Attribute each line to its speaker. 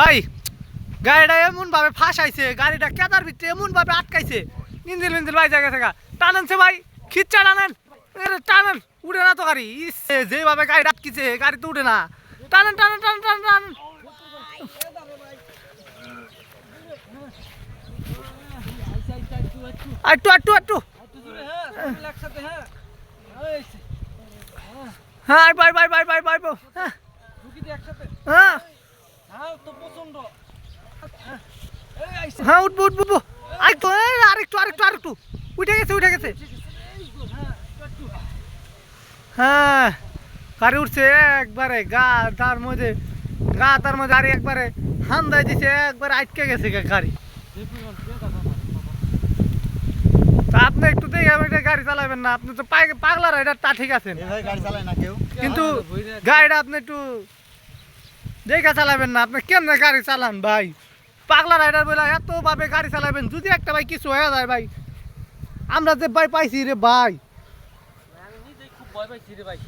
Speaker 1: ভাই, গাড়িটা এমন ভাবে ফাঁসাইছে, গাড়িটা কেদার ভিতরে এমন ভাবে আটকাইছে। ইঞ্জিল ইঞ্জিল ভাই জায়গা থেকে। টানেনছে ভাই, খিচ্চা টানেন। টানেন উঠে না তো গাড়ি। ইসে যেভাবে গাড়ি আটকিছে, গাড়ি তো উঠে না। টানেন টানেন টানেন টানেন টানেন। একটু একটু একটু হ্যাঁ bye bye bye bye bye bye হ্যাঁ। হ্যাঁ উঠবো উঠবো উঠবো। আরেকটু আরেকটু আরেকটু আরেকটু। উঠে গেছে উঠে গেছে। হ্যাঁ গাড়ি উঠছে একবারে গা তার মধ্যে গা তার মধ্যে আর একবারে হান্দায় দিছে একবারে আটকে গেছে গাড়ি। তা আপনি একটু দেখে এটা গাড়ি চালাবেন না আপনি তো পাগলা রাইডার তা ঠিক আছেন
Speaker 2: কেউ।
Speaker 1: কিন্তু গাড়িটা আপনি একটু দেখে চালাবেন না আপনি কেমনে গাড়ি চালান ভাই? পাগলা রাইডার বলে এত ভাবে গাড়ি চালাবেন, যদি একটা ভাই কিছু হয়ে যায় ভাই। আমরা যে ভাই পাইছি রে ভাই।
Speaker 3: খুব ভয় পাইছি রে ভাই।